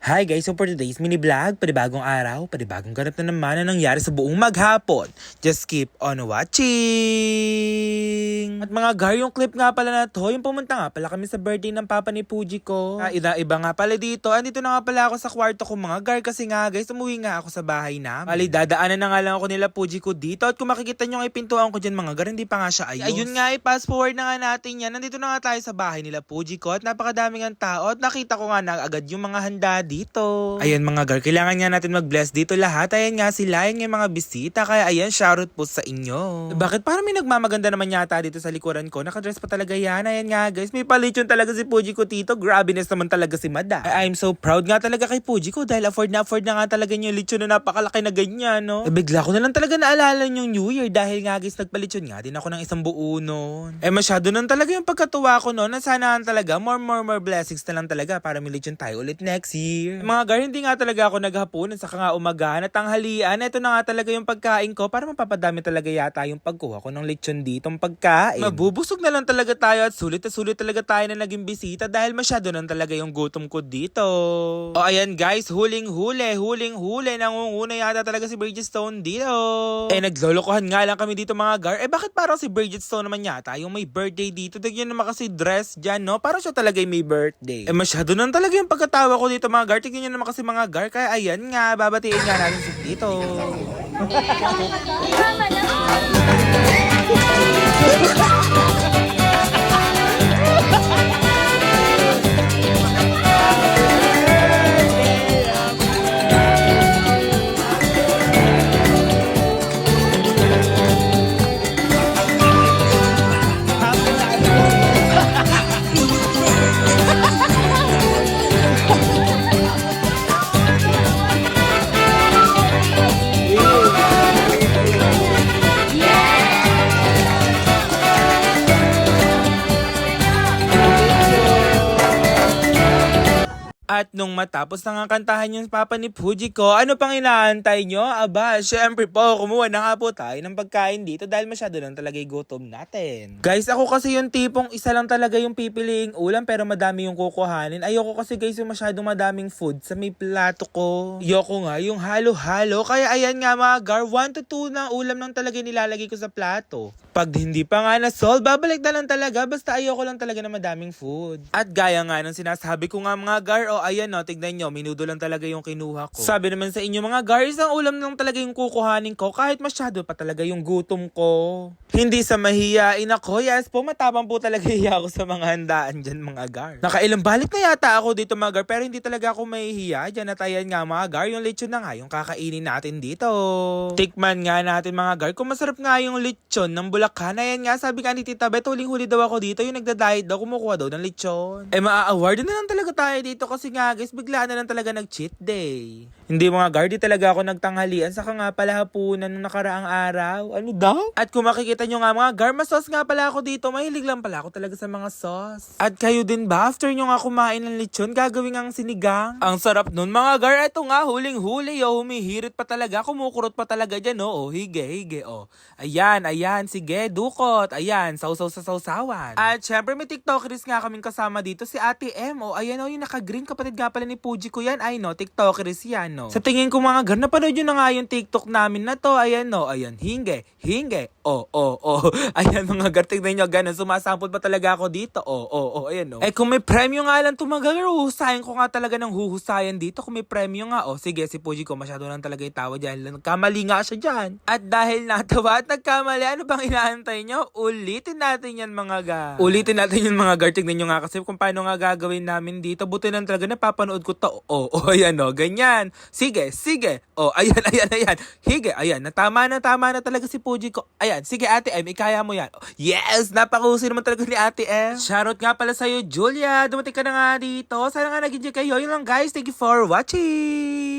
Hi guys, so for today's mini vlog, panibagong araw, panibagong ganap na naman na nangyari sa buong maghapon. Just keep on watching! At mga gar, yung clip nga pala na to, yung pumunta nga pala kami sa birthday ng papa ni Puji ko. Ah, ida, iba nga pala dito, andito na nga pala ako sa kwarto ko mga gar kasi nga guys, umuwi nga ako sa bahay namin. Bali, dadaanan na nga lang ako nila Puji ko dito at kung makikita nyo nga pintuan ko dyan mga gar, hindi pa nga siya ayos. Ayun nga, i-fast forward na nga natin yan. Nandito na nga tayo sa bahay nila Puji ko at napakadaming ang tao at nakita ko nga na agad yung mga handa dito. Ayan mga gar, kailangan nga natin mag-bless dito lahat. Ayan nga sila, ayan nga yung mga bisita. Kaya ayan, shoutout po sa inyo. Bakit parang may nagmamaganda naman yata dito sa likuran ko? Nakadress pa talaga yan. Ayan nga guys, may palichon talaga si Puji ko tito. Grabiness naman talaga si Mada. I- I'm so proud nga talaga kay Puji ko dahil afford na afford na nga talaga niya lechon na napakalaki na ganyan, no? Eh, bigla ko na lang talaga naalala yung New Year dahil nga guys, nagpalechon nga din ako ng isang buo noon. Eh, masyado nang talaga yung pagkatuwa ko noon na sana talaga more, more, more blessings na lang talaga para may lechon tayo ulit next year. Mga gar, hindi nga talaga ako naghapunan saka nga umagahan at tanghalian. Ito na nga talaga yung pagkain ko para mapapadami talaga yata yung pagkuha ko ng lechon ditong pagkain. Mabubusog na lang talaga tayo at sulit na sulit talaga tayo na naging bisita dahil masyado nang talaga yung gutom ko dito. O ayan guys, huling huli, huling huli. Nangunguna yata talaga si Bridgestone dito. Eh naglolokohan nga lang kami dito mga gar. Eh bakit parang si Bridgestone naman yata yung may birthday dito? Tignan naman kasi dress dyan no? Parang siya talaga yung may birthday. Eh masyado nang talaga yung pagkatawa ko dito mga gar. Tignan nyo naman kasi mga gar. Kaya ayan nga, babatiin nga natin si Tito. 哈哈哈哈哈 At nung matapos na nga kantahan yung papa ni Fuji ko, ano pang inaantay nyo? Aba, syempre po, kumuha na nga po tayo ng pagkain dito dahil masyado lang talaga gutom natin. Guys, ako kasi yung tipong isa lang talaga yung pipiliing ulam pero madami yung kukuhanin. Ayoko kasi guys yung masyadong madaming food sa may plato ko. Ayoko nga yung halo-halo. Kaya ayan nga mga gar, 1 to 2 na ulam lang talaga nilalagay ko sa plato. Pag hindi pa nga na-solve, babalik na lang talaga. Basta ayoko lang talaga na madaming food. At gaya nga ng sinasabi ko nga mga gar, o ayan no, tignan nyo, minudo lang talaga yung kinuha ko. Sabi naman sa inyo mga gar, isang ulam lang talaga yung kukuhanin ko kahit masyado pa talaga yung gutom ko. Hindi sa mahiyain ako, yes po, matapang po talaga hiya ako sa mga handaan dyan mga gar. Nakailang balik na yata ako dito mga gar, pero hindi talaga ako mahihiya dyan at ayan nga mga gar, yung lechon na nga yung kakainin natin dito. Tikman nga natin mga gar, kung masarap nga yung lechon ng Bulacan, ayan nga, sabi nga ni Tita Beth, huling-huli daw ako dito, yung nagda-diet daw, kumukuha daw ng lechon. Eh, maa-award na lang talaga tayo dito kasi nga guys, bigla na lang talaga nag-cheat day. Hindi mga gar, di talaga ako nagtanghalian, saka nga pala hapunan nung nakaraang araw. Ano daw? At kung makikita nyo nga mga gar, masauce nga pala ako dito, mahilig lang pala ako talaga sa mga sauce. At kayo din ba, after nyo nga kumain ng lechon, gagawin ang sinigang? Ang sarap nun mga gar, eto nga, huling-huli, yo, humihirit pa talaga, kumukurot pa talaga dyan, oh, oh hige, hige, oh. Ayan, ayan, sige, dukot, ayan, sausaw sa sausawan. At syempre may tiktokers nga kaming kasama dito, si Ate M, oh, ayan, oh, yung naka-green kapatid nga pala ni Puji ko yan, ay no, tiktokers yan, no. Sa tingin ko mga gar, napanood nyo na nga yung TikTok namin na to, ayan, no, ayan, hinge, hinge, oh, oh, oh, ayan mga gar, tignan nyo, ganun, sumasample pa talaga ako dito, oh, oh, oh, ayan, no. Eh, kung may premyo nga lang to mga gar, huhusayan ko nga talaga ng huhusayan dito, kung may premyo nga, oh, sige, si Puji ko, masyado lang talaga yung tawa dyan, nagkamali nga siya dyan. At dahil natawa at nagkamali, ano bang inaantay nyo? Ulitin natin yan mga gar. Ulitin natin yan mga gar, tignan nyo nga kasi kung paano nga gagawin namin dito, buti lang talaga napapanood ko to, oh, oh, ayan, oh, ganyan. Sige, sige, oh, ayan, ayan, ayan, hige, ayan, natama na, tama na talaga si Puji ko. Ayan, sige ate M, ikaya mo yan. Yes, napakusi naman talaga ni ate M. Shoutout nga pala sa'yo, Julia. Dumating ka na nga dito. Sana nga nag-enjoy kayo. Yun lang guys, thank you for watching.